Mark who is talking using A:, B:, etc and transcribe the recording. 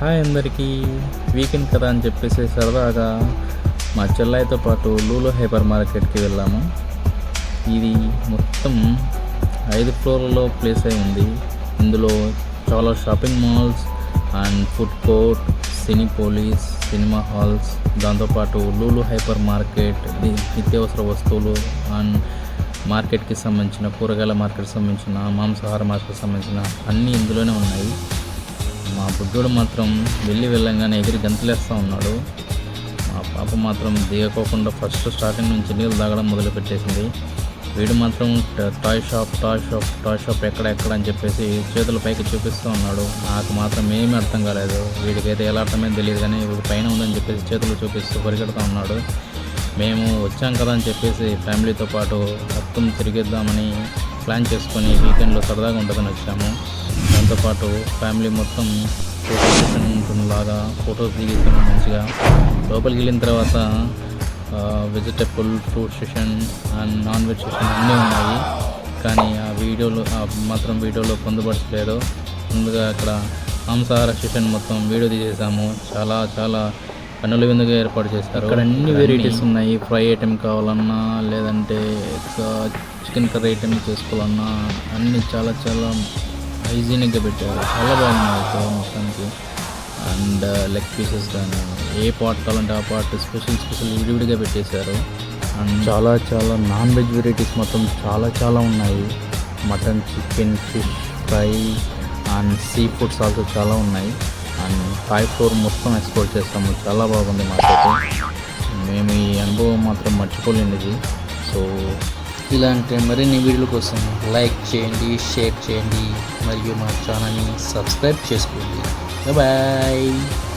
A: Hi అందరికీ. Weekend కదా అని చెప్పేసి సరదాగా మా చెల్లయ్యతో పాటు లూలో హైపర్ మార్కెట్కి వెళ్ళాము. ఇది మొత్తం ఐదు ఫ్లోర్లలో ప్లేస్ అయి ఉంది. ఇందులో చాలా shopping malls and food court Cinepolis cinema halls దాంతోపాటు లూలు హైపర్ మార్కెట్ నిత్యావసర వస్తువులు అండ్ మార్కెట్కి సంబంధించిన కూరగాయల మార్కెట్కి సంబంధించిన మాంసాహార మార్కెట్కి సంబంధించిన అన్నీ ఇందులోనే ఉన్నాయి. మా బుద్ధుడు మాత్రం వెళ్ళి వెళ్ళంగానే ఎగిరి గంతులేస్తూ ఉన్నాడు. మా పాప మాత్రం దిగకోకుండా ఫస్ట్ స్టార్టింగ్ నుంచి నీళ్ళు తాగడం మొదలుపెట్టేసింది. వీడు మాత్రం toy shop toy shop toy shop ఎక్కడ ఎక్కడ అని చెప్పేసి చేతుల పైకి చూపిస్తూ ఉన్నాడు. నాకు మాత్రం ఏమీ అర్థం కాలేదు. వీడికైతే ఎలా అర్థమైందో తెలియదు కానీ వీడు పైన ఉందని చెప్పేసి చేతులు చూపిస్తూ పరిగెడుతూ ఉన్నాడు. మేము వచ్చాం కదా అని చెప్పేసి ఫ్యామిలీతో పాటు మొత్తం తిరిగేద్దామని ప్లాన్ చేసుకొని వీకెండ్లో సరదాగా ఉంటుందని వచ్చాము. దాంతోపాటు ఫ్యామిలీ మొత్తం ఫోటో సెషన్ ఉంటుందిలాగా ఫొటోస్ దిగేసాము మంచిగా లోపలికి వెళ్ళిన తర్వాత vegetable fruit session and non veg session అన్నీ ఉన్నాయి. కానీ ఆ వీడియోలో మాత్రం వీడియోలో పొందుపరచలేదు. ముందుగా అక్కడ మాంసాహార సెషన్ మొత్తం వీడియో తీసేసాము. చాలా చాలా కన్నుల విందుగా ఏర్పాటు చేశారు. అక్కడ అన్ని వెరైటీస్ ఉన్నాయి. ఫ్రై ఐటెం కావాలన్నా లేదంటే చికెన్ కర్రీ ఐటెం చేసుకోవాలన్నా అన్నీ చాలా చాలా హైజీనిక్గా పెట్టారు. చాలా బాగున్నాయి ఇక్కడ మొత్తానికి. అండ్ లెగ్ పీసెస్ కానీ ఏ పార్ట్ కావాలంటే ఆ పార్ట్ స్పెషల్ స్పెషల్ విడివిడిగా పెట్టేశారు. అండ్ చాలా చాలా నాన్ వెజ్ వెరైటీస్ మొత్తం చాలా చాలా ఉన్నాయి. Mutton chicken fish fry and sea foods also చాలా ఉన్నాయి. అండ్ ఫైవ్ ఫ్లోర్ మొత్తం ఎక్స్పోర్ట్ చేస్తాము. చాలా బాగుంది మాకైతే. మేము ఈ అనుభవం మాత్రం మర్చిపోలేనిది. సో
B: ఇలాంటి మరిన్ని వీడియోల కోసం లైక్ చేయండి షేర్ చేయండి మరియు మా ఛానల్ని సబ్స్క్రైబ్ చేసుకోండి. బాయ్